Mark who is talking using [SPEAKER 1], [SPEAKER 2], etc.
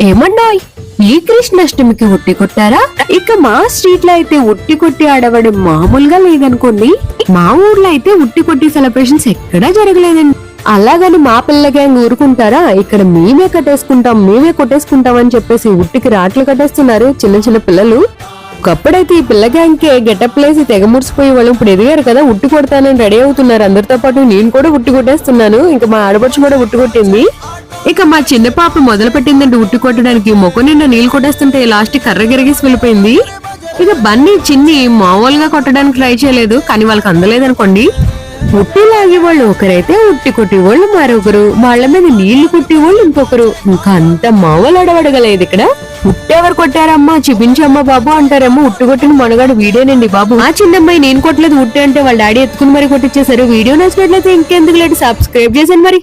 [SPEAKER 1] ఏమన్నాయ్? ఈ కృష్ణాష్టమికి ఉట్టి కొట్టారా? ఇక మా స్ట్రీట్లో అయితే ఉట్టి కొట్టి ఆడవడం మామూలుగా లేదనుకోండి. మా ఊర్లో అయితే ఉట్టి కొట్టి సెలబ్రేషన్స్ ఎక్కడా జరగలేదండి. అలాగని మా పిల్ల గ్యాంగ్ ఊరుకుంటారా? ఇక్కడ మేమే కట్టేసుకుంటాం మేమే కొట్టేసుకుంటాం అని చెప్పేసి ఉట్టికి రాట్లు కట్టేస్తున్నారు చిన్న చిన్న పిల్లలు. ఒకప్పుడైతే ఈ పిల్ల గ్యాంగ్ గెటప్ లేసి తెగ ముడిసిపోయే వాళ్ళు. ఇప్పుడు ఎదిగారు కదా ఉట్టి కొడతానని రెడీ అవుతున్నారు. అందరితో పాటు నేను కూడా ఉట్టి కొట్టేస్తున్నాను. ఇంకా మా ఆడపడుచు కూడా ఉట్టి కొట్టింది. ఇక మా చిన్న పాప మొదలు పెట్టిందంటే ఉట్టి కొట్టడానికి మొక్క నిండా నీళ్ళు కొట్టేస్తుంటే లాస్ట్ కర్ర గిరగేసి వెళ్ళిపోయింది. ఇక బన్నీ చిన్ని మామూలుగా కొట్టడానికి ట్రై చేయలేదు కానీ వాళ్ళకి అందలేదనుకోండి. ఉట్టి లాగే వాళ్ళు ఒకరైతే ఉట్టి కొట్టేవాళ్ళు మరొకరు వాళ్ళ మీద నీళ్ళు కుట్టేవాళ్ళు ఇంకొకరు. ఇంకా అంత మామూలు అడవడగలేదు ఇక్కడ. ఉట్టెవరు కొట్టారమ్మా? చూపించమ్మా బాబు అంటారేమో ఉట్టు కొట్టిన మనగాడు వీడేనండి బాబు. ఆ చిన్నమ్మాయి నేను కొట్టలేదు ఉట్టి అంటే వాళ్ళ డాడీ ఎత్తుకుని మరి కొట్టించేశారు వీడియో నచ్చినట్లయితే ఇంకెందుకు లేదు సబ్స్క్రైబ్ చేశాను మరి.